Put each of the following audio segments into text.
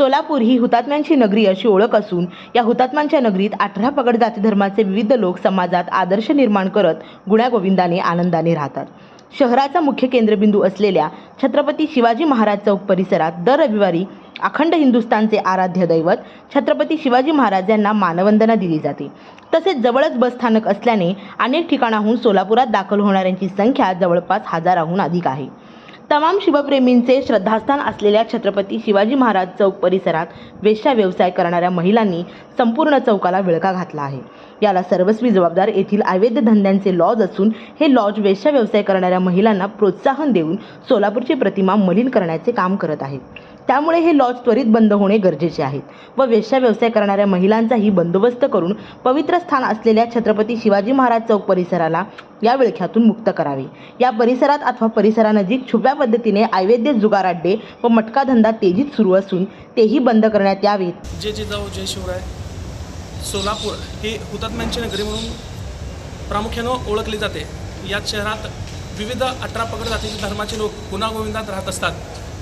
सोलापूर ही हुतात्म्यांची नगरी अशी ओळख असून या हुतात्म्यांच्या नगरीत अठरा पगड जाती धर्माचे विविध लोक समाजात आदर्श निर्माण करत गुण्यागोविंदाने आनंदाने राहतात. शहराचा मुख्य केंद्रबिंदू असलेल्या छत्रपती शिवाजी महाराज चौक परिसरात दर रविवारी अखंड हिंदुस्थानचे आराध्य दैवत छत्रपती शिवाजी महाराज यांना मानवंदना दिली जाते. तसेच जवळच बसस्थानक असल्याने अनेक ठिकाणाहून सोलापुरात दाखल होणाऱ्यांची संख्या जवळपास हजाराहून अधिक आहे. तमाम शिवप्रेमींचे श्रद्धास्थान असलेल्या छत्रपती शिवाजी महाराज चौक परिसरात वेश्या व्यवसाय करणाऱ्या महिलांनी संपूर्ण चौकाला विळखा घातला आहे. याला सर्वस्वी जबाबदार येथील अवैध धंद्यांचे लॉज असून हे लॉज वेश्या व्यवसाय करणाऱ्या महिलांना प्रोत्साहन देऊन सोलापूरची प्रतिमा मलिन करण्याचे काम करत आहेत त्यामुळे हे लॉज त्वरित बंद होणे गरजेचे आहेत व वेश्या व्यवसाय करणाऱ्या महिलांचाही बंदोबस्त करून पवित्र स्थान असलेल्या छत्रपती शिवाजी महाराज चौक परिसराला या विळख्यातून मुक्त करावे. या परिसरात अथवा परिसरानजीक छुप्या पद्धतीने अवैध जुगार अड्डे व मटका धंदा तेजीत सुरू असून तेही बंद करण्यात यावेत. जय जिजाऊ जय शिवराय. सोलापूर ही हुतात्म्यांची नगरी म्हणून प्रामुख्यानं ओळखली जाते. याच शहरात विविध अठरा पगड जातीचे धर्माचे लोक गुणागोविंदात राहत असतात.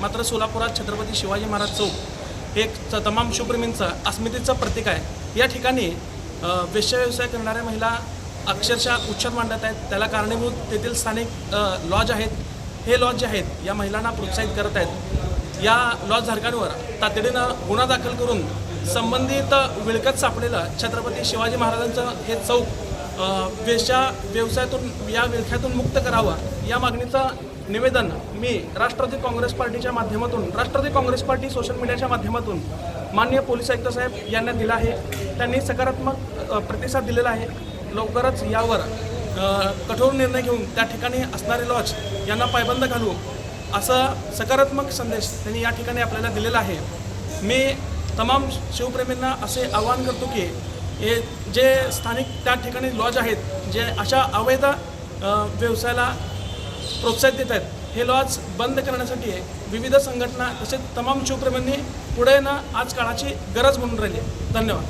मात्र सोलापुरात छत्रपती शिवाजी महाराज चौक हे एक च- तमाम शिवप्रेमींचं अस्मितेचं प्रतीक आहे. या ठिकाणी अ, व्यवसाय करणाऱ्या महिला अक्षरशः उच्चार मांडत आहेत. त्याला कारणीभूत तेथील स्थानिक लॉज आहेत. हे लॉज जे आहेत या महिलांना प्रोत्साहित करत आहेत. या लॉज धारकांवर तातडीनं गुन्हा दाखल करून संबंधित विळकत सापडेलं छत्रपती शिवाजी महाराजांचं हे चौक वेशा व्यवसायातून या विळख्यातून मुक्त करावं या मागणीचं निवेदन मी राष्ट्रवादी काँग्रेस पार्टीच्या माध्यमातून राष्ट्रवादी काँग्रेस पार्टी सोशल मीडियाच्या माध्यमातून माननीय पोलीस आयुक्त साहेब यांना दिला आहे. त्यांनी सकारात्मक प्रतिसाद दिलेला आहे. लवकरच यावर कठोर निर्णय घेऊन त्या ठिकाणी असणारे लॉज यांना पायबंद घालू असा सकारात्मक संदेश त्यांनी या ठिकाणी आपल्याला दिलेला आहे. मी तमाम शिवप्रेमींना असे आवाहन करतो की हे जे स्थानिक त्या ठिकाणी लॉज आहेत जे अशा अवैध व्यवसायाला प्रोत्साहित देत आहेत हे लॉज बंद करण्यासाठी विविध संघटना तसेच तमाम शिवप्रेमींनी पुढे ना आज काळाची गरज म्हणून राहिली. आहे धन्यवाद.